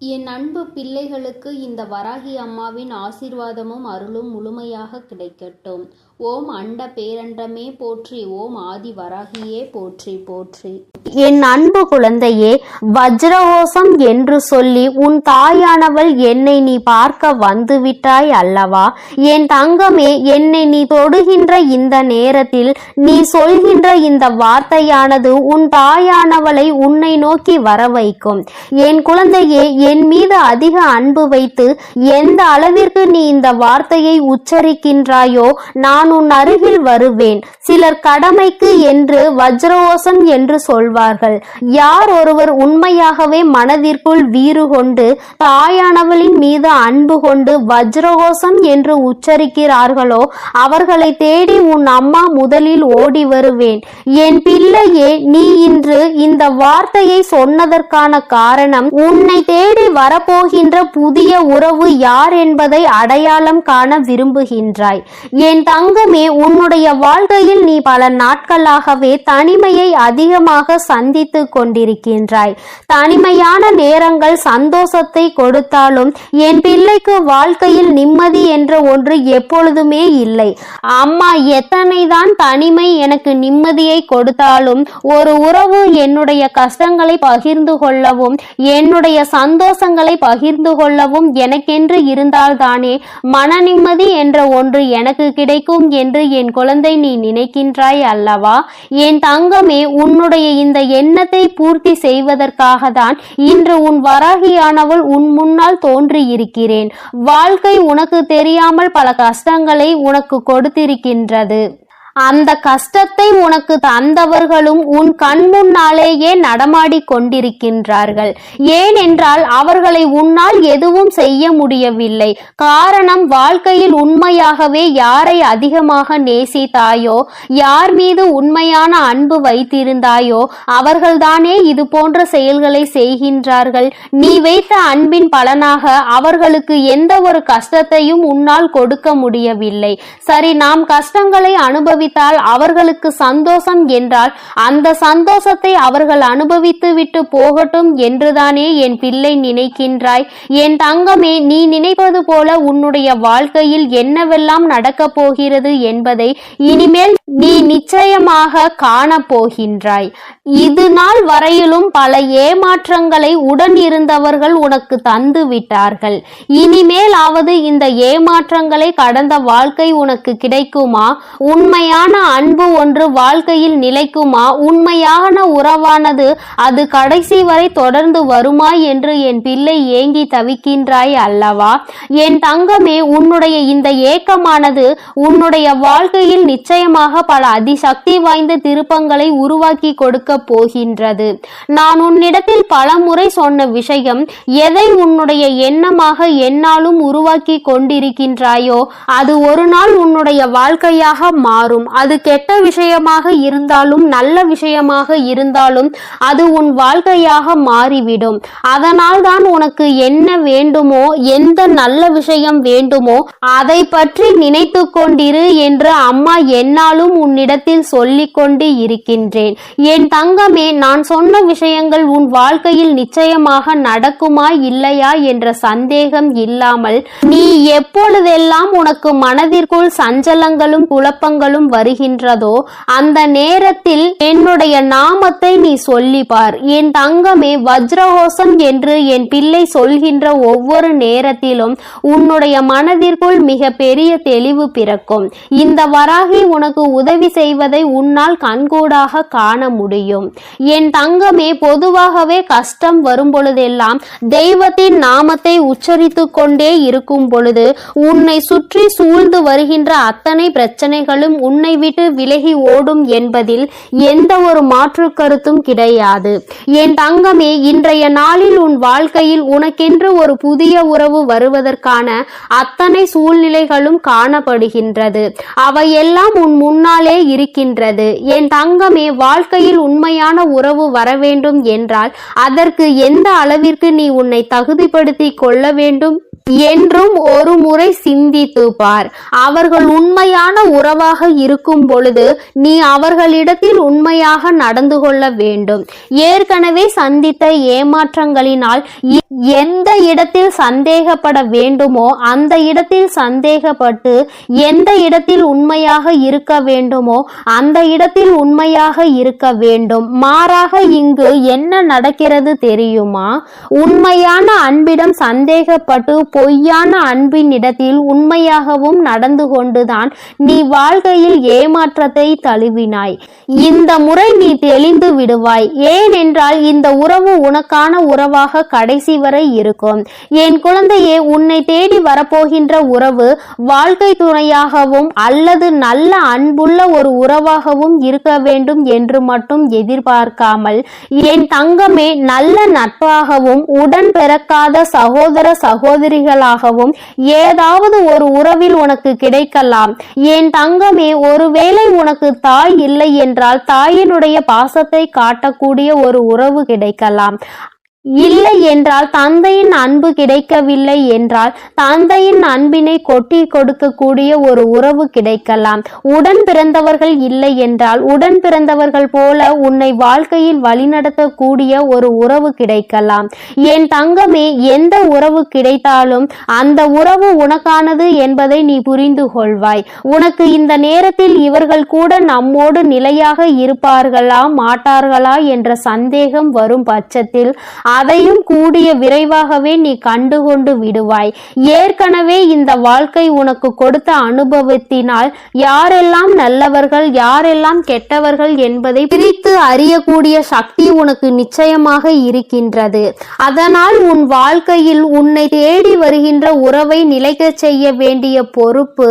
என் அன்பு பிள்ளைகளுக்கு இந்த வராகி அம்மாவின் ஆசீர்வாதமும் அருளும் முழுமையாக கிடைக்கட்டும். ஓம் அண்ட பேரண்டமே போற்றி ஓம் ஆதி வராகியே போற்றி போற்றி. என் அன்பு குழந்தையே வஜ்ரகோசம் என்று சொல்லி உன் தாயானவள் என்னை நீ பார்க்க வந்துவிட்டாய் அல்லவா? என் தங்கமே என்னை நீ தொடுகின்ற இந்த நேரத்தில் நீ சொல்கின்ற இந்த வார்த்தையானது உன் தாயானவளை உன்னை நோக்கி வர வைக்கும் என் குழந்தையே என் மீது அதிக அன்பு வைத்து எந்த அளவிற்கு நீ இந்த வார்த்தையை உச்சரிக்கின்றாயோ நான் உன் அருகில் வருவேன். சிலர் கடமைக்கு என்று வஜ்ரவோசம் என்று சொல்வார்கள். யார் ஒருவர் உண்மையாகவே மனதிற்குள் வீறு கொண்டு தாயானவளின் மீது அன்பு கொண்டு வஜ்ரகோசம் என்று உச்சரிக்கிறார்களோ அவர்களை தேடி உன் அம்மா முதலில் ஓடி வருவேன். என் பிள்ளையே நீ இன்று இந்த வார்த்தையை சொன்னதற்கான காரணம் உன்னை தேடி வரப்போகின்ற புதிய உறவு யார் என்பதை அடையாளம் காண விரும்புகின்றாய். என் தங்கமே உன்னுடைய வாழ்க்கையில் நீ பல நாட்களாகவே தனிமையை அதிகமாக சந்தித்து கொண்டிருக்கின்றாய். தனிமையான நேரங்கள் சந்தோஷத்தை கொடுத்தாலும் என் பிள்ளைக்கு வாழ்க்கையில் நிம்மதி என்ற ஒன்று எப்பொழுதுமே இல்லை. அம்மா எத்தனைதான் தனிமை எனக்கு நிம்மதியை கொடுத்தாலும் ஒரு உறவு என்னுடைய கஷ்டங்களை பகிர்ந்து கொள்ளவும் என்னுடைய சந்தோஷங்களை பகிர்ந்து கொள்ளவும் எனக்கென்று இருந்தால்தானே மன நிம்மதி என்ற ஒன்று எனக்கு கிடைக்கும் என்று என் குழந்தை நீ நினைக்கின்றாய் அல்லவா? என் தங்கமே உன்னுடைய இந்த எண்ணத்தை பூர்த்தி செய்வதற்காக தான் இன்று உன் வராகியானவள் உன் முன்னால் தோன்றியிருக்கிறேன். வாழ்க்கை உனக்கு தெரியாமல் பல கஷ்டங்களை உனக்கு கொடுத்திருக்கின்றது. அந்த கஷ்டத்தை உனக்கு தந்தவர்களும் உன் கண் முன்னாலேயே நடமாடி கொண்டிருக்கின்றார்கள். ஏனென்றால் அவர்களை உன்னால் எதுவும் செய்ய முடியவில்லை. காரணம் வாழ்க்கையில் உண்மையாகவே யாரை அதிகமாக நேசித்தாயோ யார் மீது உண்மையான அன்பு வைத்திருந்தாயோ அவர்கள்தானே இது போன்ற செயல்களை செய்கின்றார்கள். நீ வைத்த அன்பின் பலனாக அவர்களுக்கு எந்த ஒரு கஷ்டத்தையும் உன்னால் கொடுக்க முடியவில்லை. சரி நாம் கஷ்டங்களை அனுபவி அனுபவித்தால் அவர்களுக்கு சந்தோஷம் என்றால் அந்த சந்தோஷத்தை அவர்கள் அனுபவித்து விட்டு போகட்டும் என்றுதானே என் பிள்ளை நினைக்கின்றாய். என் தங்கமே நீ நினைப்பது போல உன்னுடைய வாழ்க்கையில் என்னவெல்லாம் நடக்கப் போகிறது என்பதை இனிமேல் நீ நிச்சயமாக காணப் போகின்றாய் இது நாள் வரையிலும் பல ஏமாற்றங்களை உடன் இருந்தவர்கள் உனக்கு தந்து விட்டார்கள். இனிமேலாவது இந்த ஏமாற்றங்களை கடந்த வாழ்க்கை உனக்கு கிடைக்குமா? உண்மையான அன்பு ஒன்று வாழ்க்கையில் நிலைக்குமா? உண்மையான உறவானது அது கடைசி வரை தொடர்ந்து வருமா என்று என் பிள்ளை ஏங்கி தவிக்கின்றாய் அல்லவா? என் தங்கமே உன்னுடைய இந்த ஏக்கமானது உன்னுடைய வாழ்க்கையில் நிச்சயமாக பல அதிசக்தி வாய்ந்த திருப்பங்களை உருவாக்கி கொடுக்க போகின்றது. நான் உன்னிடத்தில் பல முறை சொன்ன விஷயம் எதை உன்னுடைய எண்ணமாக என்னாலும் உருவாக்கி கொண்டிருக்கின்றாயோ அது ஒரு நாள் உன்னுடைய வாழ்க்கையாக மாறும். அது கெட்ட விஷயமாக இருந்தாலும் நல்ல விஷயமாக இருந்தாலும் அது உன் வாழ்க்கையாக மாறிவிடும். அதனால் தான் உனக்கு என்ன வேண்டுமோ எந்த நல்ல விஷயம் வேண்டுமோ அதை பற்றி நினைத்து கொண்டிரு என்று அம்மா என்னாலும் உன்னிடத்தில் சொல்லிக் கொண்டு இருக்கின்றேன். என் தங்கமே நான் சொன்ன விஷயங்கள் உன் வாழ்க்கையில் நிச்சயமாக நடக்குமா இல்லையா என்ற சந்தேகம் இல்லாமல் நீ எப்பொழுதெல்லாம் உனக்கு மனதிற்குள் சஞ்சலங்களும் குழப்பங்களும் வருகின்றதோ அந்த நேரத்தில் என்னுடைய நாமத்தை நீ சொல்லி பார். என் தங்கமே வஜ்ரஹோசம் என்று என் பிள்ளை சொல்கின்ற ஒவ்வொரு நேரத்திலும் உன்னுடைய மனதிற்குள் மிக பெரிய தெளிவு பிறக்கும். இந்த வராகி உனக்கு உதவி செய்வதை உன்னால் கண்கூடாக காண முடியும். என் தங்கமே பொதுவாகவே கஷ்டம் வரும் பொழுதெல்லாம் தெய்வத்தின் நாமத்தை உச்சரித்து கொண்டே இருக்கும் பொழுது உன்னை சுற்றி சூழ்ந்து வருகின்ற அத்தனை பிரச்சனைகளும் உன்னை விட்டு விலகி ஓடும் என்பதில் எந்த ஒரு மாற்று கருத்தும் கிடையாது. என் தங்கமே இன்றைய நாளில் உன் வாழ்க்கையில் உனக்கென்று ஒரு புதிய உறவு வருவதற்கான அத்தனை சூழ்நிலைகளும் காணப்படுகின்றது. அவையெல்லாம் உன் முன்னாலே இருக்கின்றது. என் தங்கமே வாழ்க்கையில் உண்மையான உறவு வர வேண்டும் என்றால் அதற்கு எந்த அளவிற்கு நீ உன்னை தகுதிப்படுத்தி கொள்ள வேண்டும்? என்றும் ஒரு முறை சிந்தித்து பார். அவர்கள் உண்மையான உறவாக இருக்கும் பொழுது நீ அவர்களிடத்தில் உண்மையாக நடந்து கொள்ள வேண்டும். ஏற்கனவே சந்தித்த ஏமாற்றங்களினால் எந்த இடத்தில் சந்தேகப்பட வேண்டுமோ அந்த இடத்தில் சந்தேகப்பட்டு எந்த இடத்தில் உண்மையாக இருக்க வேண்டுமோ அந்த இடத்தில் உண்மையாக இருக்க வேண்டும். மாறாக இங்கு என்ன நடக்கிறது தெரியுமா? உண்மையான அன்பிடம் சந்தேகப்பட்டு பொய்யான அன்பின் இடத்தில் உண்மையாகவும் நடந்து கொண்டுதான் நீ வாழ்க்கையில் ஏமாற்றத்தை தழுவினாய். இந்த முறை நீ தெளிந்து விடுவாய். ஏனென்றால் இந்த உறவு உனக்கான உறவாக கடைசி வரை இருக்கும். என் குழந்தையே உன்னை தேடி வரப்போகின்ற உறவு வாழ்க்கை துணையாகவும் அல்லது நல்ல அன்புள்ள ஒரு உறவாகவும் இருக்க வேண்டும் என்று மட்டும் எதிர்பார்க்காமல் என் தங்கமே நல்ல நட்பாகவும் உடன் பிறக்காத சகோதர சகோதரிகளாகவும் ஏதாவது ஒரு உறவில் உனக்கு கிடைக்கலாம். என் தங்கமே ஒருவேளை உனக்கு தாய் இல்லை என்றால் தாயினுடைய பாசத்தை காட்டக்கூடிய ஒரு உறவு கிடைக்கலாம். இல்லை என்றால் தந்தையின் அன்பு கிடைக்கவில்லை என்றால் தந்தையின் அன்பினை கொட்டி கொடுக்கக்கூடிய ஒரு உறவு கிடைக்கலாம். உடன் பிறந்தவர்கள் இல்லை என்றால் உடன் பிறந்தவர்கள் போல உன்னை வாழ்க்கையில் வழிநடத்தக்கூடிய ஒரு உறவு கிடைக்கலாம். என் தங்கமே எந்த உறவு கிடைத்தாலும் அந்த உறவு உனக்கானது என்பதை நீ புரிந்து கொள்வாய். உனக்கு இந்த நேரத்தில் இவர்கள் கூட நம்மோடு நிலையாக இருப்பார்களா மாட்டார்களா என்ற சந்தேகம் வரும் பட்சத்தில் அதையும் கூடிய விரைவாகவே நீ கண்டுகொண்டு விடுவாய். ஏற்கனவே இந்த வாழ்க்கை உனக்கு கொடுத்த அனுபவத்தினால் யாரெல்லாம் நல்லவர்கள் யாரெல்லாம் கெட்டவர்கள் என்பதை பிரித்து அறியக்கூடிய சக்தி உனக்கு நிச்சயமாக இருக்கின்றது. அதனால் உன் வாழ்க்கையில் உன்னை தேடி வருகின்ற உறவை நிலைக்கச் செய்ய வேண்டிய பொறுப்பு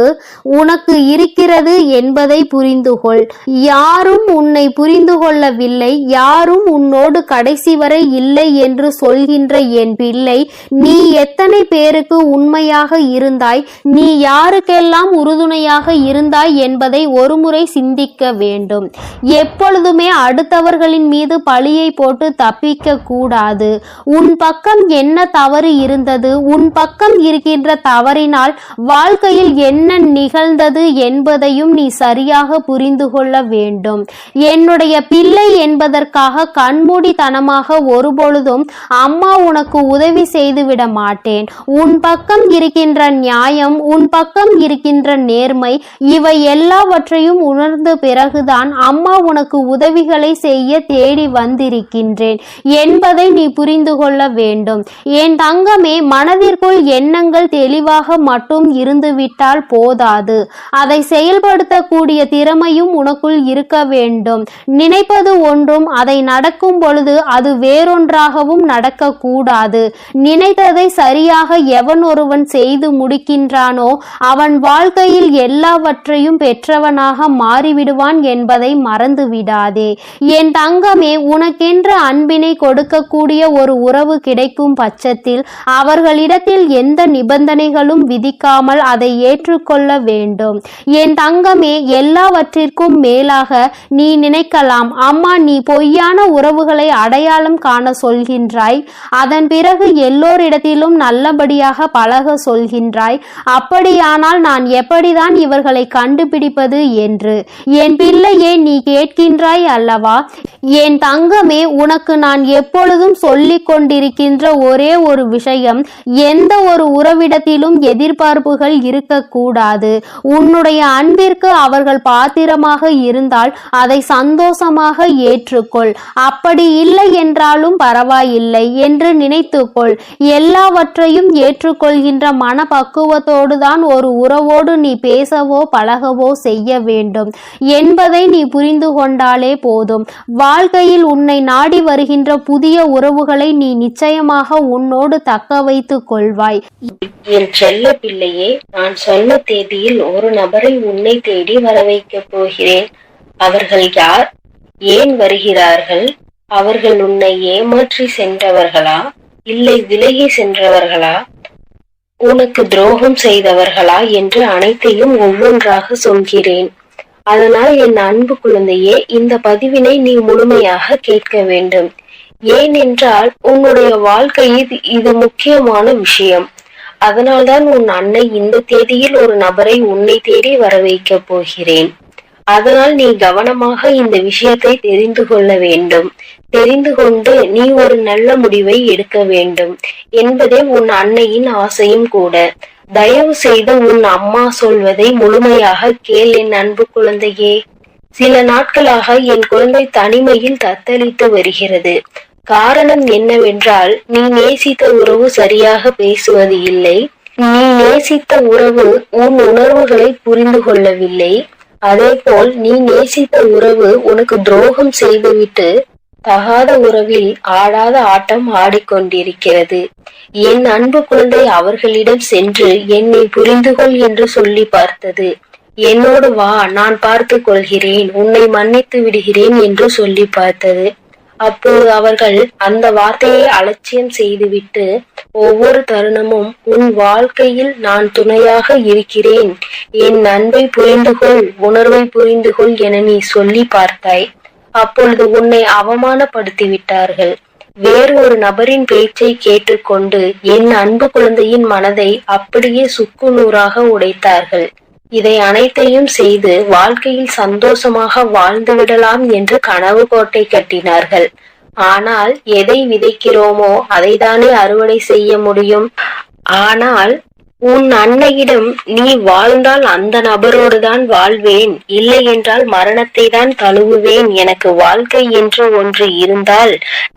உனக்கு இருக்கிறது என்பதை புரிந்து கொள் யாரும் உன்னை புரிந்து கொள்ளவில்லை யாரும் உன்னோடு கடைசி வரை இல்லை என்று சொல்கின்ற என் பிள்ளை நீ எத்தனை பேருக்கு உண்மையாக இருந்தாய்? நீ யாருக்கெல்லாம் உறுதுணையாக இருந்தாய் என்பதை ஒருமுறை சிந்திக்க வேண்டும். எப்பொழுதுமே அடுத்தவர்களின் மீது பழியை போட்டு தப்பிக்க கூடாது. உன் பக்கம் என்ன தவறு இருந்தது? உன் பக்கம் இருக்கின்ற தவறினால் வாழ்க்கையில் என்ன நிகழ்ந்தது என்பதையும் நீ சரியாக புரிந்து கொள்ள வேண்டும். என்னுடைய பிள்ளை என்பதற்காக கண்மூடித்தனமாக ஒருபொழுதும் அம்மா உனக்கு உதவி செய்துவிட மாட்டேன். உன் பக்கம் இருக்கின்ற நியாயம் உன் பக்கம் இருக்கின்ற நேர்மை இவை எல்லாவற்றையும் உணர்ந்த பிறகுதான் அம்மா உனக்கு உதவிகளை செய்ய தேடி வந்திருக்கின்றேன். என்பதை நீ புரிந்து கொள்ள வேண்டும். என் தங்கமே மனதிற்குள் எண்ணங்கள் தெளிவாக மட்டும் இருந்துவிட்டால் போதாது. அதை செயல்படுத்தக்கூடிய திறமையும் உனக்குள் இருக்க வேண்டும். நினைப்பது ஒன்றும் அதை நடக்கும் பொழுது அது வேறொன்றாகவும் நடக்கக்கூடாது. நினைத்ததை சரியாக எவன் ஒருவன் செய்து முடிக்கின்றானோ அவன் வாழ்க்கையில் எல்லாவற்றையும் பெற்றவனாக மாறிவிடுவான் என்பதை மறந்து விடாதே என் தங்கமே உனக்கென்று அன்பினை கொடுக்கக்கூடிய ஒரு உறவு கிடைக்கும் பட்சத்தில் அவர்களிடத்தில் எந்த நிபந்தனைகளும் விதிக்காமல் அதை ஏற்றுக்கொள்ள வேண்டும். என் தங்கமே எல்லாவற்றிற்கும் மேலாக நீ நினைக்கலாம். அம்மா நீ பொய்யான உறவுகளை அடையாளம் காண சொல்கின்றாய். அதன் பிறகு எல்லோரிடத்திலும் நல்லபடியாக பழக சொல்கின்றாய். அப்படியானால் நான் எப்படிதான் இவர்களை கண்டுபிடிப்பது என்று. என் பிள்ளையே நீ கேட்கின்றாய் அல்லவா? என் தங்கமே உனக்கு நான் எப்பொழுதும் சொல்லிக் கொண்டிருக்கின்ற ஒரே ஒரு விஷயம் எந்த ஒரு உறவிடத்திலும் எதிர்பார்ப்புகள் இருக்கக்கூடாது. உன்னுடைய அன்பிற்கு அவர்கள் பாத்திரமாக இருந்தால் அதை சந்தோஷமாக ஏற்றுக்கொள். அப்படி இல்லை என்றாலும் பரவாயில்லை. என்று நினைத்துக்கொள். எல்லாவற்றையும் ஏற்றுக்கொள்கின்ற மனப்பக்குவத்தோடு தான் ஒரு உறவோடு நீ பேசவோ பழகவோ செய்ய வேண்டும். என்பதை நீ புரிந்து கொண்டாலே போதும். வாழ்க்கையில் உன்னை நாடி வருகின்ற புதிய உறவுகளை நீ நிச்சயமாக உன்னோடு தக்க வைத்துக் கொள்வாய். என் செல்ல பிள்ளையே நான் சொன்ன தேதியில் ஒரு நபரை உன்னை தேடி வர வைக்கப் போகிறேன். அவர்கள் யார்? ஏன் வருகிறார்கள்? அவர்கள் உன்னை ஏமாற்றி சென்றவர்களா? இல்லை விலகி சென்றவர்களா? உனக்கு துரோகம் செய்தவர்களா? என்று அனைத்தையும் ஒவ்வொன்றாக சொல்கிறேன். அதனால் என் அன்பு குழந்தையே இந்த பதிவினை நீ முழுமையாக கேட்க வேண்டும். ஏனென்றால் உன்னுடைய வாழ்க்கையில் இது முக்கியமான விஷயம். அதனால்தான் உன் அன்னை இந்த தேதியில் ஒரு நபரை உன்னை தேடி வர வைக்கப் போகிறேன். அதனால் நீ கவனமாக இந்த விஷயத்தை தெரிந்து கொள்ள வேண்டும். தெரிந்து கொண்டு நீ ஒரு நல்ல முடிவை எடுக்க வேண்டும் என்பதே உன் அன்னையின் ஆசையும் கூட. தயவு செய்து உன் அம்மா சொல்வதை முழுமையாக கேள் என் அன்பு குழந்தையே. சில நாட்களாக என் குழந்தை தனிமையில் தத்தளித்து வருகிறது. காரணம் என்னவென்றால் நீ நேசித்த உறவு சரியாக பேசுவது இல்லை. நீ நேசித்த உறவு உன் உணர்வுகளை புரிந்து கொள்ளவில்லை. அதேபோல் நீ நேசித்த உறவு உனக்கு துரோகம் செய்துவிட்டு தகாத உறவில் ஆடாத ஆட்டம் ஆடிக்கொண்டிருக்கிறது. என் அன்பு குழந்தை அவர்களிடம் சென்று என்னை புரிந்துகொள் என்று சொல்லி பார்த்தது. என்னோடு வா நான் பார்த்து கொள்கிறேன் உன்னை மன்னித்து விடுகிறேன் என்று சொல்லி பார்த்தது. அப்போது அவர்கள் அந்த வார்த்தையை அலட்சியம் செய்துவிட்டு ஒவ்வொரு தருணமும் உன் வாழ்க்கையில் நான் துணையாக இருக்கிறேன் என் அன்பை புரிந்துகொள் உணர்வை புரிந்துகொள் என நீ சொல்லி பார்த்தாய். அப்பொழுது உன்னை அவமானப்படுத்தி விட்டார்கள் வேறு ஒரு நபரின் பேச்சை கேட்டுக்கொண்டு என் அன்பு குழந்தையின் மனதை அப்படியே சுக்கு நூறாக உடைத்தார்கள். இதை அனைத்தையும் செய்து வாழ்க்கையில் சந்தோஷமாக வாழ்ந்து விடலாம் என்று கனவு கோட்டை கட்டினார்கள். ஆனால் எதை விதைக்கிறோமோ அதைதானே அறுவடை செய்ய முடியும். ஆனால் உன் அன்னையிடம் நீ வாழ்ந்தால் அந்த நபரோடு தான் வாழ்வேன். இல்லை என்றால் மரணத்தை தான் தழுவுவேன். எனக்கு வாழ்க்கை என்று ஒன்று இருந்தால்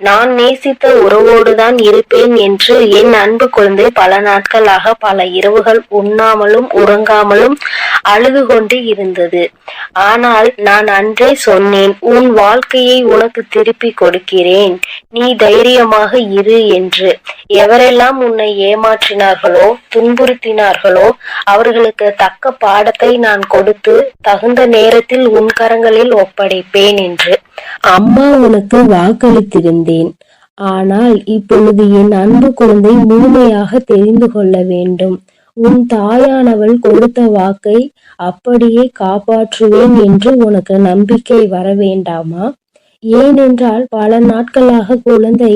நான் நேசித்த உறவோடு தான் இருப்பேன் என்று என் அன்பு குழந்தை பல நாட்களாக பல இரவுகள் உண்ணாமலும் உறங்காமலும் அழுது கொண்டு இருந்தது. ஆனால் நான் அன்றே சொன்னேன் உன் வாழ்க்கையை உனக்கு திருப்பி கொடுக்கிறேன். நீ தைரியமாக இரு என்று. எவரெல்லாம் உன்னை ஏமாற்றினார்களோ துன்புறுத்தினார்களோ அவர்களுக்கு தக்க பாடத்தை நான் கொடுத்து தகுந்த நேரத்தில் உன் கரங்களில் ஒப்படைப்பேன் என்று. அம்மா உனக்கு வாக்களித்திருந்தேன். ஆனால் இப்பொழுது என் அன்பு குழந்தை முழுமையாக தெரிந்து கொள்ள வேண்டும். உன் தாயானவள் கொடுத்த வாக்கை அப்படியே காப்பாற்றுவேன் என்று உனக்கு நம்பிக்கை வர வேண்டாமா? ஏனென்றால் பல நாட்களாக குழந்தை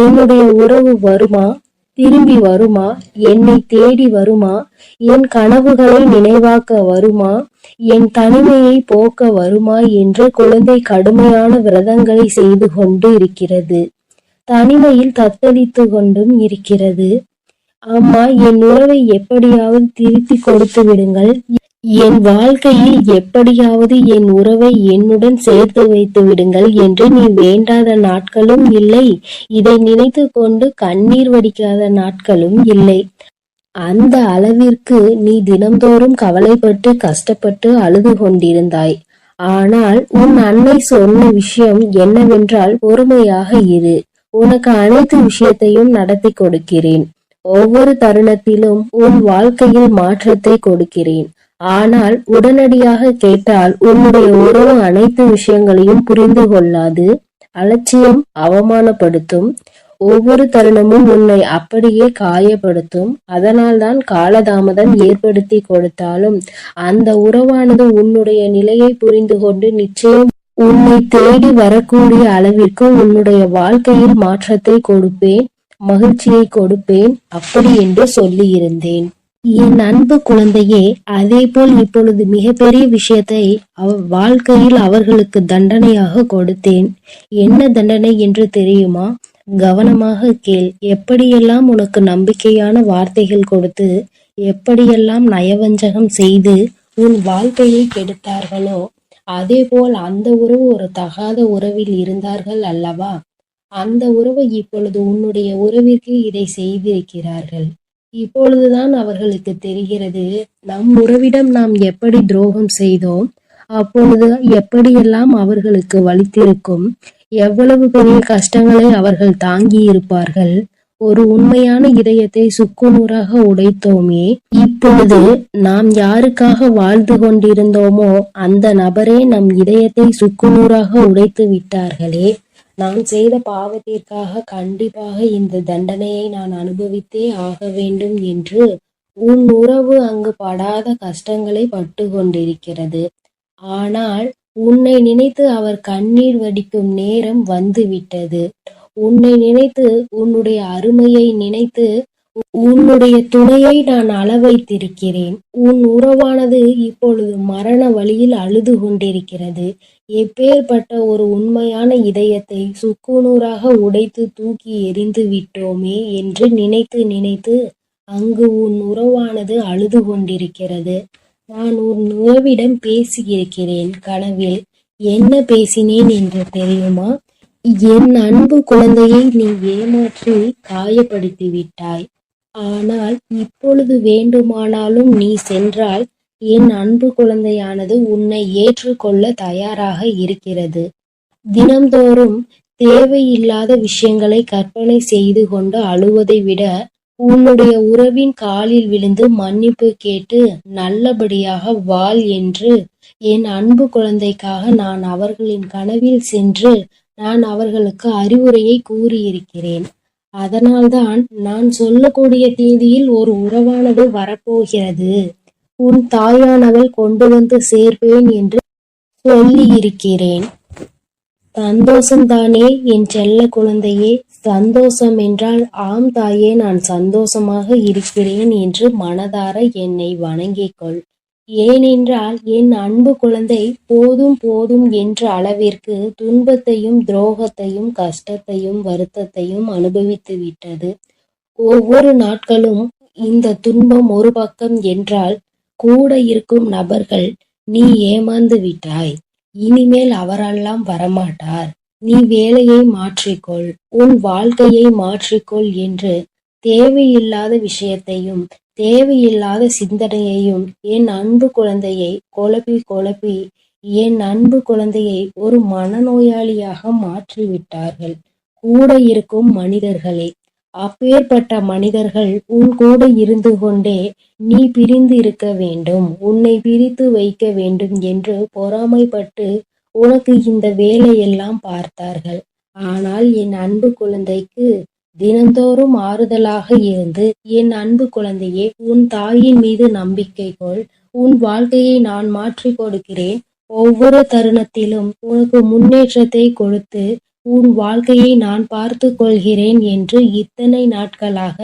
என்னுடைய உறவு வருமா? திரும்பி வருமா? என்னை தேடி வருமா? என் கனவுகளை நினைவாக்க வருமா? என் தனிமையை போக்க வருமா? என்று குழந்தை கடுமையான விரதங்களை செய்து கொண்டு இருக்கிறது. தனிமையில் தத்தளித்து கொண்டும் இருக்கிறது. அம்மா என் உறவை எப்படியாவது திருப்பி கொடுத்து விடுங்கள். என் வாழ்க்கையில் எப்படியாவது என் உறவை என்னுடன் சேர்த்து வைத்து விடுங்கள் என்று நீ வேண்டாத நாட்களும் இல்லை. இதை நினைத்து கொண்டு கண்ணீர் வடிக்காத நாட்களும் இல்லை. அந்த அளவிற்கு நீ தினந்தோறும் கவலைப்பட்டு கஷ்டப்பட்டு அழுது கொண்டிருந்தாய். ஆனால் உன் அன்னை சொன்ன விஷயம் என்னவென்றால் பொறுமையாக இரு. உனக்கு அனைத்து விஷயத்தையும் நடத்தி கொடுக்கிறேன். ஒவ்வொரு தருணத்திலும் உன் வாழ்க்கையில் மாற்றத்தை கொடுக்கிறேன். ஆனால் உடனடியாக கேட்டால் உன்னுடைய உறவு அனைத்து விஷயங்களையும் புரிந்து கொள்ளாது அலட்சியம் அவமானப்படுத்தும். ஒவ்வொரு தருணமும் உன்னை அப்படியே காயப்படுத்தும். அதனால்தான் காலதாமதம் ஏற்படுத்தி கொடுத்தாலும் அந்த உறவானது உன்னுடைய நிலையை புரிந்து கொண்டு நிச்சயம் உன்னை தேடி வரக்கூடிய அளவிற்கு உன்னுடைய வாழ்க்கையில் மாற்றத்தை கொடுப்பேன் மகிழ்ச்சியை கொடுப்பேன் அப்படி என்று சொல்லியிருந்தேன். என் அன்பு குழந்தையே அதே போல் இப்பொழுது மிகப்பெரிய விஷயத்தை அவ வாழ்க்கையில் அவர்களுக்கு தண்டனையாக கொடுத்தேன். என்ன தண்டனை என்று தெரியுமா? கவனமாக கேள். எப்படியெல்லாம் உனக்கு நம்பிக்கையான வார்த்தைகள் கொடுத்து எப்படியெல்லாம் நயவஞ்சகம் செய்து உன் வாழ்க்கையை கெடுத்தார்களோ அதே போல் அந்த உறவு ஒரு தகாத உறவில் இருந்தார்கள் அல்லவா? அந்த உறவு இப்பொழுது உன்னுடைய உறவிற்கு இதை செய்திருக்கிறார்கள். இப்பொழுதுதான் அவர்களுக்கு தெரிகிறது நம் உறவிடம் நாம் எப்படி துரோகம் செய்தோம் அப்பொழுது எப்படியெல்லாம் அவர்களுக்கு வலித்திருக்கும் எவ்வளவு பெரிய கஷ்டங்களை அவர்கள் தாங்கி இருப்பார்கள் ஒரு உண்மையான இதயத்தை சுக்குநூறாக உடைத்தோமே இப்பொழுது நாம் யாருக்காக வாழ்ந்து கொண்டிருந்தோமோ அந்த நபரே நம் இதயத்தை சுக்குநூறாக உடைத்து விட்டார்களே. நான் செய்த பாவத்திற்காக கண்டிப்பாக இந்த தண்டனையை நான் அனுபவித்தே ஆக வேண்டும் என்று உன் உறவு அங்கு படாத கஷ்டங்களை பட்டு கொண்டிருக்கிறது ஆனால் உன்னை நினைத்து அவர் கண்ணீர் வடிக்கும் நேரம் வந்துவிட்டது. உன்னை நினைத்து உன்னுடைய அருமையை நினைத்து உன்னுடைய துணையை நான் அளவைத்திருக்கிறேன். உன் உறவானது இப்பொழுது மரண வழியில் அழுது கொண்டிருக்கிறது. எப்பேற்பட்ட ஒரு உண்மையான இதயத்தை சுக்குநூறாக உடைத்து தூக்கி எறிந்து விட்டோமே என்று நினைத்து நினைத்து அங்கு உன் உறவானது அழுது கொண்டிருக்கிறது. நான் உன் உறவிடம் பேசியிருக்கிறேன். கனவில் என்ன பேசினேன் என்று தெரியுமா? என் அன்பு குழந்தையை நீ ஏமாற்றி காயப்படுத்தி விட்டாய். ஆனால் இப்பொழுது வேண்டுமானாலும் நீ சென்றால் என் அன்பு குழந்தையானது உன்னை ஏற்றுக்கொள்ள தயாராக இருக்கிறது. தினம்தோறும் தேவையில்லாத விஷயங்களை கற்பனை செய்து கொண்டு அழுவதை விட உன்னுடைய உறவின் காலில் விழுந்து மன்னிப்பு கேட்டு நல்லபடியாக வாழ் என்று என் அன்பு குழந்தைக்காக நான் அவர்களின் கனவில் சென்று நான் அவர்களுக்கு அறிவுரையை கூறியிருக்கிறேன். அதனால்தான் நான் சொல்லக்கூடிய தேதியில் ஒரு உறவானது வரப்போகிறது. உன் தாயானவள் கொண்டு வந்து சேர்ப்பேன் என்று சொல்லி இருக்கிறேன் சந்தோஷம்தானே என் செல்ல குழந்தையே? சந்தோஷம் என்றால் ஆம் தாயே நான் சந்தோஷமாக இருக்கிறேன் என்று மனதார என்னை வணங்கிக் கொள். ஏனென்றால் என் அன்பு குழந்தை போதும் போதும் என்ற அளவிற்கு துன்பத்தையும் துரோகத்தையும் கஷ்டத்தையும் வருத்தத்தையும் அனுபவித்து விட்டது. ஒவ்வொரு நாட்களும் இந்த துன்பம் ஒரு பக்கம் என்றால் கூட இருக்கும் நபர்கள் நீ ஏமாந்து விட்டாய். இனிமேல் அவரெல்லாம் வரமாட்டார். நீ வேலையை மாற்றிக்கொள். உன் வாழ்க்கையை மாற்றிக்கொள் என்று தேவையில்லாத விஷயத்தையும் தேவையில்லாத சிந்தனையையும் என் அன்பு குழந்தையை குழப்பி குழப்பி என் அன்பு குழந்தையை ஒரு மனநோயாளியாக மாற்றிவிட்டார்கள். கூட இருக்கும் மனிதர்களே அப்பேற்பட்ட மனிதர்கள் உன் கூட இருந்து கொண்டே நீ பிரிந்து இருக்க வேண்டும் உன்னை பிரித்து வைக்க வேண்டும் என்று பொறாமைப்பட்டு உனக்கு இந்த வேலையெல்லாம் பார்த்தார்கள். ஆனால் என் அன்பு குழந்தைக்கு தினந்தோறும் ஆறுதலாக இருந்து என் அன்பு குழந்தையே உன் தாயின் மீது நம்பிக்கை கொள். உன் வாழ்க்கையை நான் மாற்றி கொடுக்கிறேன். ஒவ்வொரு தருணத்திலும் உனக்கு முன்னேற்றத்தை கொடுத்து உன் வாழ்க்கையை நான் பார்த்து கொள்கிறேன் என்று இத்தனை நாட்களாக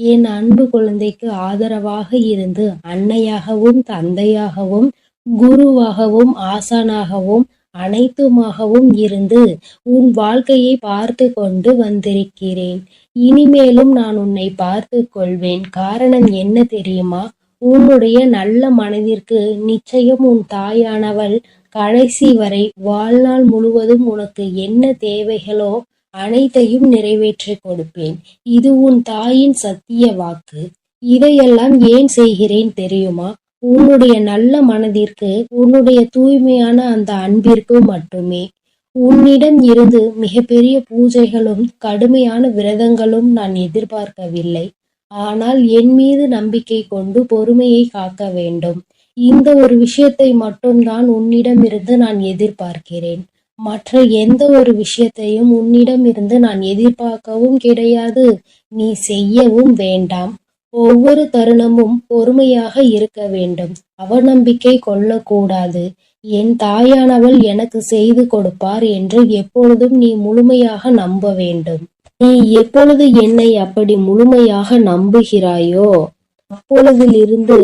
என் அன்பு குழந்தைக்கு ஆதரவாக இருந்து அன்னையாகவும் தந்தையாகவும் குருவாகவும் ஆசானாகவும் அனைத்துமாகவும் இருந்து உன் வாழ்க்கையை பார்த்து கொண்டு வந்திருக்கிறேன். இனிமேலும் நான் உன்னை பார்த்து கொள்வேன் காரணம் என்ன தெரியுமா? உன்னுடைய நல்ல மனதிற்கு நிச்சயம் உன் தாயானவள் கடைசி வரை வாழ்நாள் முழுவதும் உனக்கு என்ன தேவைகளோ அனைத்தையும் நிறைவேற்றி கொடுப்பேன். இது உன் தாயின் சத்திய வாக்கு. இதையெல்லாம் ஏன் செய்கிறேன் தெரியுமா? உன்னுடைய நல்ல மனதிற்கு உன்னுடைய தூய்மையான அந்த அன்பிற்கு மட்டுமே. உன்னிடம் இருந்து மிகப்பெரிய பூஜைகளும் கடுமையான விரதங்களும் நான் எதிர்பார்க்கவில்லை. ஆனால் என் மீது நம்பிக்கை கொண்டு பொறுமையை காக்க வேண்டும். இந்த ஒரு விஷயத்தை மட்டும்தான் உன்னிடமிருந்து நான் எதிர்பார்க்கிறேன். மற்ற எந்த ஒரு விஷயத்தையும் உன்னிடமிருந்து நான் எதிர்பார்க்கவும் கிடையாது. நீ செய்யவும் வேண்டாம். ஒவ்வொரு தருணமும் பொறுமையாக இருக்க வேண்டும். அவநம்பிக்கை கொள்ளக்கூடாது. என் தாயானவள் எனக்கு செய்து கொடுப்பார் என்று எப்பொழுதும் நீ முழுமையாக நம்ப வேண்டும். நீ எப்பொழுது என்னை அப்படி முழுமையாக நம்புகிறாயோ அப்பொழுதிலிருந்து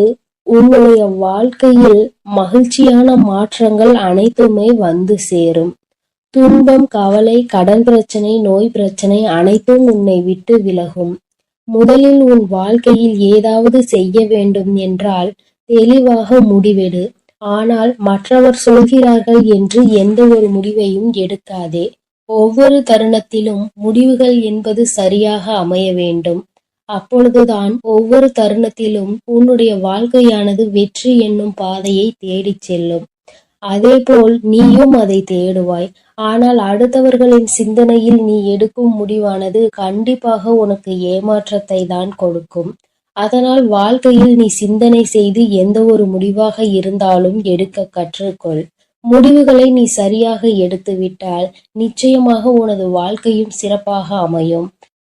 உன்னுடைய வாழ்க்கையில் மகிழ்ச்சியான மாற்றங்கள் அனைத்துமே வந்து சேரும். துன்பம் கவலை கடன் பிரச்சனை நோய் பிரச்சனை அனைத்தும் உன்னை விட்டு விலகும். முதலில் உன் வாழ்க்கையில் ஏதாவது செய்ய வேண்டும் என்றால் தெளிவாக முடிவெடு. ஆனால் மற்றவர் சொல்கிறார்கள் என்று எந்த ஒரு முடிவையும் எடுக்காதே. ஒவ்வொரு தருணத்திலும் முடிவுகள் என்பது சரியாக அமைய வேண்டும். அப்பொழுதுதான் ஒவ்வொரு தருணத்திலும் உன்னுடைய வாழ்க்கையானது வெற்றி என்னும் பாதையை தேடிச் செல்லும். அதேபோல் நீயும் அதை தேடுவாய். ஆனால் அடுத்தவர்களின் சிந்தனையில் நீ எடுக்கும் முடிவானது கண்டிப்பாக உனக்கு ஏமாற்றத்தை தான் கொடுக்கும். அதனால் வாழ்க்கையில் நீ சிந்தனை செய்து எந்த ஒரு முடிவாக இருந்தாலும் எடுக்க கற்றுக்கொள். முடிவுகளை நீ சரியாக எடுத்துவிட்டால் நிச்சயமாக உனது வாழ்க்கையும் சிறப்பாக அமையும்.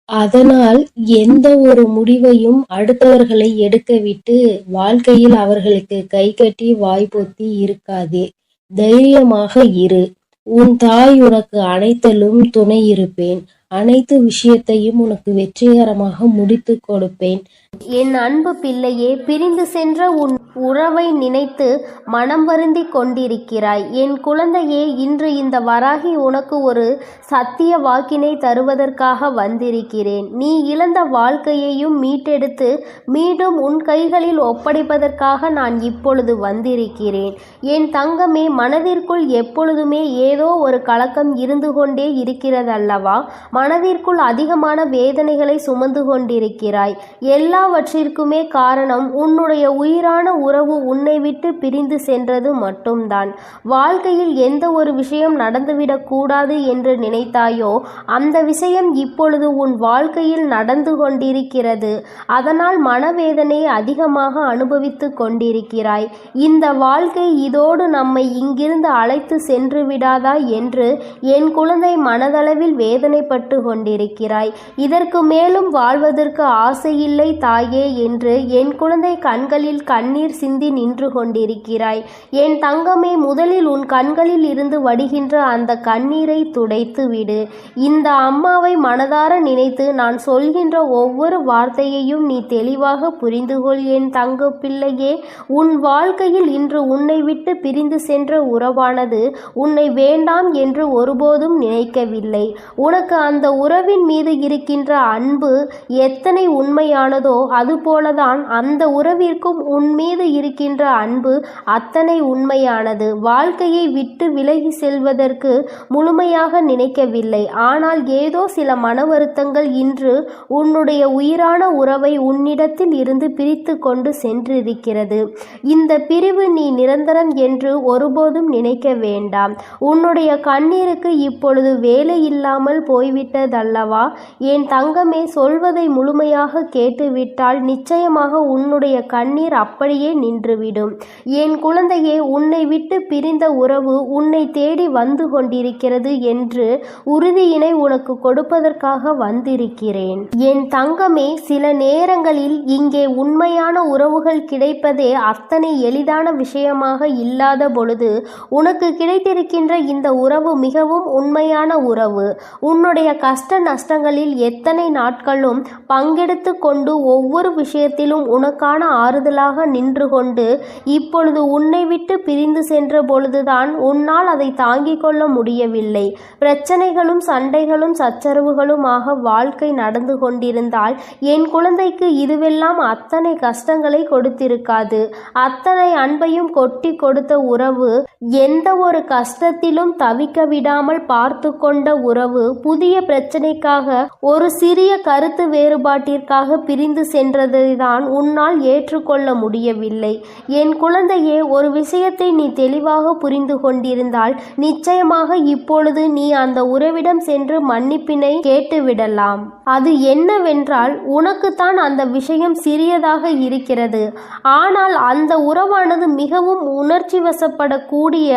அதனால் எந்த ஒரு முடிவையும் அடுத்தவர்களை எடுக்க விட்டு வாழ்க்கையில் அவர்களுக்கு கை கட்டி வாய்ப்பொத்தி இருக்காதே. தைரியமாக இரு. உன் தாய் உனக்கு அனைத்திலும் துணை இருப்பேன். அனைத்து விஷயத்தையும் உனக்கு வெற்றிகரமாக முடித்து கொடுப்பேன். என் அன்பு பிள்ளையே பிரிந்து சென்ற உன் உறவை நினைத்து மனம் வருந்தி கொண்டிருக்கிறாய். என் குழந்தையே இன்று இந்த வராகி உனக்கு ஒரு சத்திய வாக்கினை தருவதற்காக வந்திருக்கிறேன். நீ இழந்த வாழ்க்கையையும் மீட்டெடுத்து மீண்டும் உன் கைகளில் ஒப்படைப்பதற்காக நான் இப்பொழுது வந்திருக்கிறேன். என் தங்கமே மனதிற்குள் எப்பொழுதுமே ஏதோ ஒரு கலக்கம் இருந்து கொண்டே இருக்கிறதல்லவா? மனதிற்குள் அதிகமான வேதனைகளை சுமந்து கொண்டிருக்கிறாய். எல்லா எல்லாவற்றிற்குமே காரணம் உன்னுடைய உயிரான உறவு உன்னை விட்டு பிரிந்து சென்றது மட்டும்தான். வாழ்க்கையில் எந்த ஒரு விஷயம் நடந்துவிடக்கூடாது என்று நினைத்தாயோ அந்த விஷயம் இப்பொழுது உன் வாழ்க்கையில் நடந்து கொண்டிருக்கிறது. அதனால் மனவேதனையை அதிகமாக அனுபவித்து கொண்டிருக்கிறாய். இந்த வாழ்க்கை இதோடு நம்மை இங்கிருந்து அழைத்து சென்று விடாதா என்று என் குழந்தை மனதளவில் வேதனைப்பட்டு கொண்டிருக்கிறாய். இதற்கு மேலும் வாழ்வதற்கு ஆசையில்லை தாயே என்று என் குழந்தை கண்களில் கண்ணீர் சிந்தி நின்று கொண்டிருக்கிறாய். என் தங்கமே முதலில் உன் கண்களில் இருந்து வடிகின்ற அந்த கண்ணீரை துடைத்து விடு. இந்த அம்மாவை மனதார நினைத்து நான் சொல்கின்ற ஒவ்வொரு வார்த்தையையும் நீ தெளிவாக புரிந்துகொள். என் தங்க பிள்ளையே உன் வாழ்க்கையில் இன்று உன்னை விட்டு பிரிந்து சென்ற உறவானது உன்னை வேண்டாம் என்று ஒருபோதும் நினைக்கவில்லை. உனக்கு அந்த உறவின் மீது இருக்கின்ற அன்பு எத்தனை உண்மையானதோ அதுபோலதான் அந்த உறவிற்கும் உன் மீது இருக்கின்ற அன்பு அத்தனை உண்மையானது. வாழ்க்கையை விட்டு விலகி செல்வதற்கு முழுமையாக நினைக்கவில்லை. ஆனால் ஏதோ சில மன வருத்தங்கள் இன்று உன்னுடைய உயிரான உறவை உன்னிடத்தில் இருந்து பிரித்து கொண்டு சென்றிருக்கிறது. இந்த பிரிவு நீ நிரந்தரம் என்று ஒருபோதும் நினைக்க வேண்டாம். உன்னுடைய கண்ணீருக்கு இப்பொழுது வேலை இல்லாமல் போய்விட்டதல்லவா? என் தங்கமே சொல்வதை முழுமையாக கேட்டுவிட்டு விட்டால் நிச்சயமாக உன்னுடைய கண்ணீர் அப்படியே நின்றுவிடும். என் குழந்தையே உன்னை விட்டு பிரிந்த உறவு உன்னை தேடி வந்து கொண்டிருக்கிறது என்று உறுதியினை உனக்கு கொடுப்பதற்காக வந்திருக்கிறேன். என் தங்கமே சில நேரங்களில் இங்கே உண்மையான உறவுகள் கிடைப்பதே அத்தனை எளிதான விஷயமாக இல்லாத பொழுது உனக்கு கிடைத்திருக்கின்ற இந்த உறவு மிகவும் உண்மையான உறவு. உன்னுடைய கஷ்ட நஷ்டங்களில் எத்தனை நாட்களும் பங்கெடுத்து கொண்டு ஒவ்வொரு விஷயத்திலும் உனக்கான ஆறுதலாக நின்று கொண்டு இப்பொழுது உன்னை விட்டு பிரிந்து சென்ற பொழுதுதான் உன்னால் அதை தாங்கிக் கொள்ள முடியவில்லை. பிரச்சனைகளும் சண்டைகளும் சச்சரவுகளுமாக வாழ்க்கை நடந்து கொண்டிருந்தால் என் குழந்தைக்கு இதுவெல்லாம் அத்தனை கஷ்டங்களை கொடுத்திருக்காது. அத்தனை அன்பையும் கொட்டி கொடுத்த உறவு எந்த ஒரு கஷ்டத்திலும் தவிக்க விடாமல் பார்த்து கொண்ட உறவு புதிய பிரச்சனைக்காக ஒரு சிறிய கருத்து வேறுபாட்டிற்காக பிரிந்து சென்றதுதான் உன்னால் ஏற்றுக்கொள்ள முடியவில்லை. என் குழந்தையே ஒரு விஷயத்தை நீ தெளிவாக புரிந்து கொண்டிருந்தால் நிச்சயமாக இப்பொழுது நீ அந்த உறவிடம் சென்று மன்னிப்பினை கேட்டுவிடலாம். அது என்னவென்றால் உனக்குத்தான் அந்த விஷயம் சிறியதாக இருக்கிறது. ஆனால் அந்த உறவானது மிகவும் உணர்ச்சி வசப்படக்கூடிய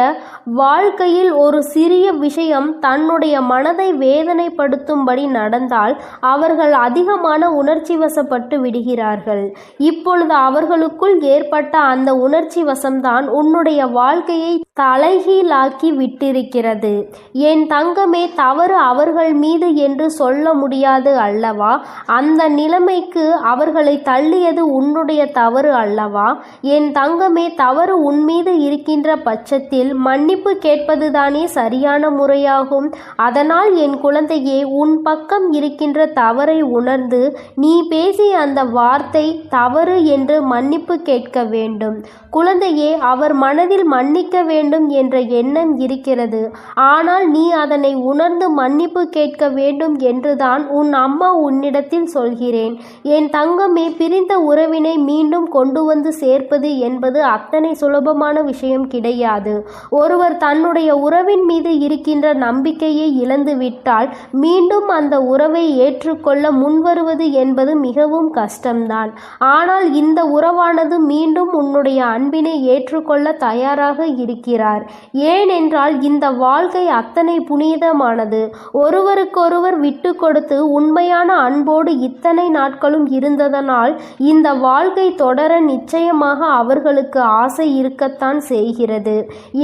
வாழ்க்கையில் ஒரு சிறிய விஷயம் தன்னுடைய மனதை வேதனைப்படுத்தும்படி நடந்தால் அவர்கள் அதிகமான உணர்ச்சி வசப்பட்டு விடுகிறார்கள். இப்பொழுது அவர்களுக்குள் ஏற்பட்ட அந்த உணர்ச்சி வசம்தான் உன்னுடைய வாழ்க்கையை தலைகீழாக்கி விட்டிருக்கிறது. என் தங்கமே தவறு அவர்கள் மீது என்று சொல்ல முடியாது அல்லவா? அந்த நிலைமைக்கு அவர்களை தள்ளியது உன்னுடைய தவறு அல்லவா? என் தங்கமே தவறு உன் மீது இருக்கின்ற பட்சத்தில் மன்னிப்பு கேட்பதுதானே சரியான முறையாகும். அதனால் என் குழந்தையே உன் பக்கம் இருக்கின்ற தவறை உணர்ந்து நீ பேசிய அந்த வார்த்தை தவறு என்று மன்னிப்பு கேட்க வேண்டும். குழந்தையே அவர் மனதில் மன்னிக்க வேண்டும் என்ற எண்ணம் இருக்கிறது. ஆனால் நீ அதனை உணர்ந்து மன்னிப்பு கேட்க வேண்டும் என்றுதான் உன் அம்மா உன்னிடத்தில் சொல்கிறேன். என் தங்கமே பிரிந்த உறவினை மீண்டும் கொண்டு வந்து சேர்ப்பது என்பது அத்தனை சுலபமான விஷயம் கிடையாது. ஒருவர் தன்னுடைய உறவின் மீது இருக்கின்ற நம்பிக்கையை இழந்து விட்டால் மீண்டும் அந்த உறவை ஏற்றுக்கொள்ள முன்வருவது என்பது மிகவும் கஷ்டம்தான். ஆனால் இந்த உறவானது மீண்டும் உன்னுடைய அன்பினை ஏற்றுக்கொள்ள தயாராக இருக்கிறார். ஏனென்றால் இந்த வாழ்க்கை அத்தனை புனிதமானது. ஒருவருக்கொருவர் விட்டு கொடுத்து உண்மையான அன்போடு இத்தனை நாட்களும் இருந்ததனால் இந்த வாழ்க்கை தொடர நிச்சயமாக அவர்களுக்கு ஆசை இருக்கத்தான் செய்கிறது.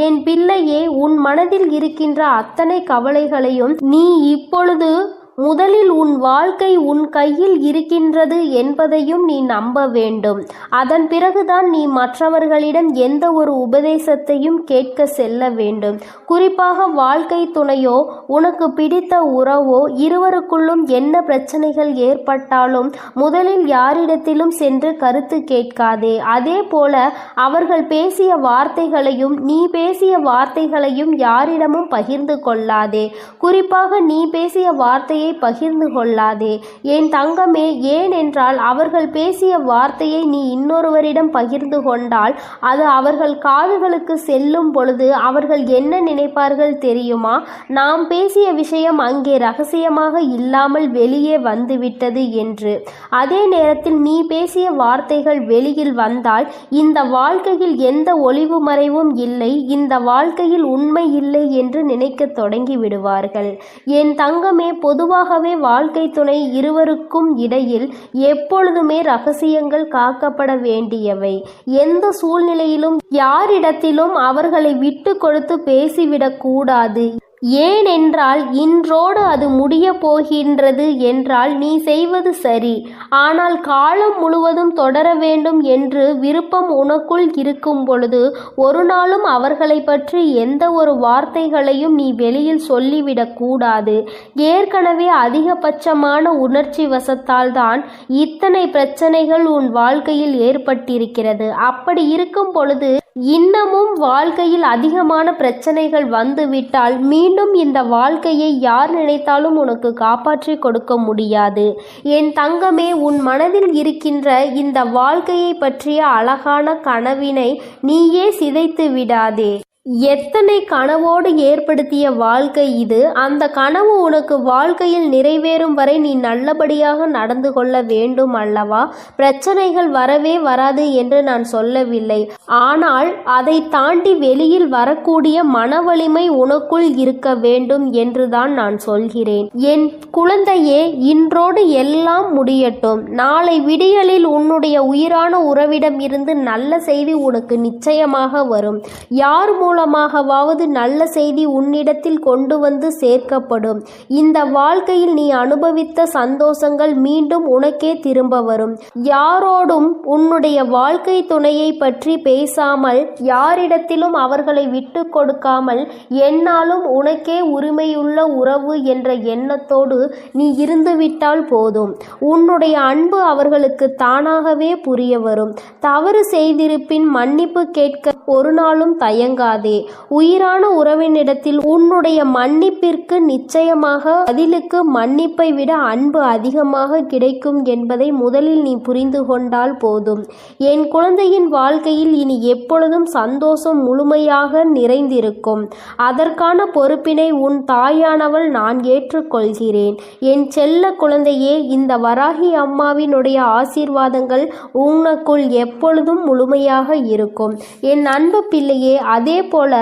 என் பிள்ளையே உன் மனதில் இருக்கின்ற அத்தனை கவலைகளையும் நீ இப்பொழுது முதலில் உன் வாழ்க்கை உன் கையில் இருக்கின்றது என்பதையும் நீ நம்ப வேண்டும். அதன் பிறகுதான் நீ மற்றவர்களிடம் எந்த ஒரு உபதேசத்தையும் கேட்க செல்ல வேண்டும். குறிப்பாக வாழ்க்கை துணையோ உனக்கு பிடித்த உறவோ இருவருக்குள்ளும் என்ன பிரச்சனைகள் ஏற்பட்டாலும் முதலில் யாரிடத்திலும் சென்று கருத்து கேட்காதே. அதே போல அவர்கள் பேசிய வார்த்தைகளையும் நீ பேசிய வார்த்தைகளையும் யாரிடமும் பகிர்ந்து கொள்ளாதே. குறிப்பாக நீ பேசிய வார்த்தையை பகிர்ந்து கொள்ளாதே. என் தங்கமே ஏன் என்றால் அவர்கள் பேசிய வார்த்தையை நீ இன்னொருவரிடம் பகிர்ந்து கொண்டால் அது அவர்கள் காதுகளுக்கு செல்லும் பொழுது அவர்கள் என்ன நினைப்பார்கள் தெரியுமா? நாம் பேசிய விஷயம் அங்கே ரகசியமாக இல்லாமல் வெளியே வந்துவிட்டது என்று. அதே நேரத்தில் நீ பேசிய வார்த்தைகள் வெளியில் வந்தால் இந்த வாழ்க்கையில் எந்த ஒளிவு மறைவும் இல்லை இந்த வாழ்க்கையில் உண்மை இல்லை என்று நினைக்க தொடங்கி விடுவார்கள். என் தங்கமே பொதுவாக பொதுவாகவே வாழ்க்கை துணை இருவருக்கும் இடையில் எப்பொழுதுமே ரகசியங்கள் காக்கப்பட வேண்டியவை. எந்த சூழ்நிலையிலும் யாரிடத்திலும் அவர்களை விட்டு கொடுத்து பேசிவிடக் கூடாது. ஏனென்றால் இன்றோடு அது முடிய போகின்றது என்றால் நீ செய்வது சரி. ஆனால் காலம் முழுவதும் தொடர வேண்டும் என்று விருப்பம் உனக்குள் இருக்கும் பொழுது ஒரு நாளும் அவர்களை பற்றி எந்த ஒரு வார்த்தைகளையும் நீ வெளியில் சொல்லிவிடக் கூடாது. ஏற்கனவே அதிகபட்சமான உணர்ச்சி வசத்தால் தான் இத்தனை பிரச்சனைகள் உன் வாழ்க்கையில் ஏற்பட்டிருக்கிறது. அப்படி இருக்கும் பொழுது இன்னமும் வாழ்க்கையில் அதிகமான பிரச்சனைகள் வந்துவிட்டால் மீண்டும் இந்த வாழ்க்கையை யார் நினைத்தாலும் உனக்கு காப்பாற்றி கொடுக்க முடியாது. என் தங்கமே உன் மனதில் இருக்கின்ற இந்த வாழ்க்கையை பற்றிய அழகான கனவினை நீயே சிதைத்து விடாதே. எத்தனை கனவோடு ஏற்படுத்திய வாழ்க்கை இது? அந்த கனவு உனக்கு வாழ்க்கையில் நிறைவேறும் வரை நீ நல்லபடியாக நடந்து கொள்ள வேண்டும் அல்லவா? பிரச்சனைகள் வரவே வராது என்று நான் சொல்லவில்லை. ஆனால் அதை தாண்டி வெளியில் வரக்கூடிய மன வலிமை உனக்குள் இருக்க வேண்டும் என்றுதான் நான் சொல்கிறேன். என் குழந்தையே இன்றோடு எல்லாம் முடியட்டும். நாளை விடியலில் உன்னுடைய உயிரான உறவிடம் இருந்து நல்ல செய்தி உனக்கு நிச்சயமாக வரும். யார் மூலம் மூலமாகவாவது நல்ல செய்தி உன்னிடத்தில் கொண்டு வந்து சேர்க்கப்படும். இந்த வாழ்க்கையில் நீ அனுபவித்த சந்தோஷங்கள் மீண்டும் உனக்கே திரும்ப வரும். யாரோடும் உன்னுடைய வாழ்க்கை துணையை பற்றி பேசாமல் யாரிடத்திலும் அவர்களை விட்டு கொடுக்காமல் என்னாலும் உனக்கே உரிமையுள்ள உறவு என்ற எண்ணத்தோடு நீ இருந்துவிட்டால் போதும். உன்னுடைய அன்பு அவர்களுக்கு தானாகவே புரிய வரும். தவறு செய்திருப்பின் மன்னிப்பு கேட்க ஒரு நாளும் தயங்காதே. உயிரான உறவினிடத்தில் உன்னுடைய மன்னிப்பிற்கு நிச்சயமாக பதிலுக்கு மன்னிப்பை விட அன்பு அதிகமாக கிடைக்கும் என்பதை முதலில் நீ புரிந்து கொண்டால் போதும். என் குழந்தையின் வாழ்க்கையில் இனி எப்பொழுதும் சந்தோஷம் முழுமையாக நிறைந்திருக்கும். அதற்கான பொறுப்பினை உன் தாயானவள் நான் ஏற்றுக்கொள்கிறேன். என் செல்ல குழந்தையே இந்த வராகி அம்மாவினுடைய ஆசீர்வாதங்கள் உனக்குள் எப்பொழுதும் முழுமையாக இருக்கும். என் அன்பு பிள்ளையே அதே போல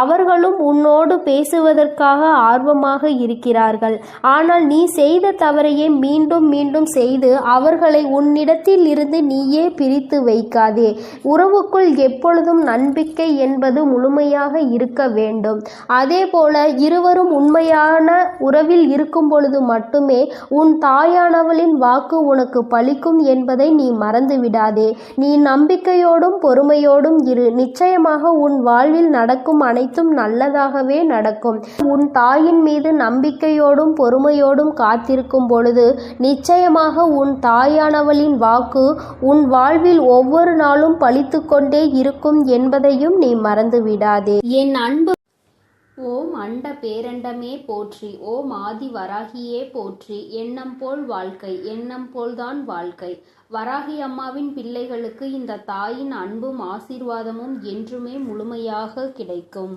அவர்களும் உன்னோடு பேசுவதற்காக ஆர்வமாக இருக்கிறார்கள். ஆனால் நீ செய்த தவறையே மீண்டும் மீண்டும் செய்து அவர்களை உன்னிடத்தில் இருந்து நீயே பிரித்து வைக்காதே. உறவுக்குள் எப்பொழுதும் நம்பிக்கை என்பது முழுமையாக இருக்க வேண்டும். அதே போல இருவரும் உண்மையான உறவில் இருக்கும் பொழுது மட்டுமே உன் தாயானவளின் வாக்கு உனக்கு பலிக்கும் என்பதை நீ மறந்து விடாதே நீ நம்பிக்கையோடும் பொறுமையோடும் இரு. நிச்சயமாக உன் வாழ்வில் நடக்கும் அனைத்தும் நல்லதாகவே நடக்கும். உன் தாயின் மீது நம்பிக்கையோடும் பொறுமையோடும் காத்திருக்கும் பொழுது நிச்சயமாக உன் தாயானவளின் வாக்கு உன் வாழ்வில் ஒவ்வொரு நாளும் பழித்து கொண்டே இருக்கும் என்பதையும் நீ மறந்து விடாதே என் அன்பு ஓம் அண்ட பேரண்டமே போற்றி ஓம் ஆதி வராகியே போற்றி. எண்ணம் போல் வாழ்க்கை எண்ணம் போல்தான் வாழ்க்கை. வராகி அம்மாவின் பிள்ளைகளுக்கு இந்த தாயின் அன்பும் ஆசீர்வாதமும் என்றுமே முழுமையாக கிடைக்கும்.